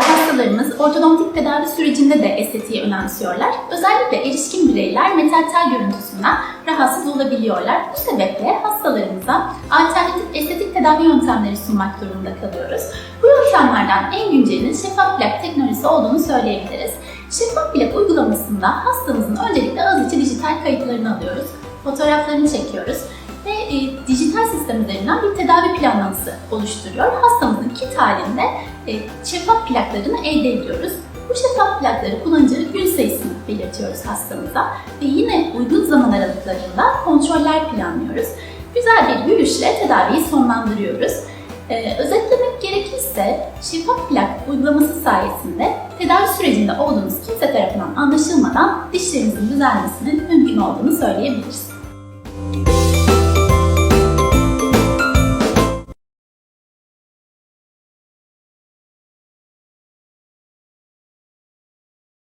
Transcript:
ise hastalarımız ortodontik tedavi sürecinde de estetiği önemsiyorlar. Özellikle erişkin bireyler metal görüntüsünden rahatsız olabiliyorlar. Bu sebeple hastalarımıza alternatif estetik tedavi yöntemleri sunmak durumunda kalıyoruz. Bu yöntemlerden en güncelinin şeffaf plak teknolojisi olduğunu söyleyebiliriz. Şeffaf plak uygulamasında hastamızın öncelikle ağız içi dijital kayıtlarını alıyoruz, fotoğraflarını çekiyoruz ve e, dijital sistem üzerinden bir tedavi planlaması oluşturuyor. Hastamızın kit halinde şeffaf plaklarını elde ediyoruz. Bu şeffaf plakları kullanıcı gün sayısını belirtiyoruz hastamıza ve yine uygun zaman aralıklarında kontroller planlıyoruz. Güzel bir yürüyüşle tedaviyi sonlandırıyoruz. Ee, özetlemek gerekirse şeffaf plak uygulaması sayesinde tedavi sürecinde olduğumuz kimse tarafından anlaşılmadan dişlerimizin düzelmesinin mümkün olduğunu söyleyebiliriz.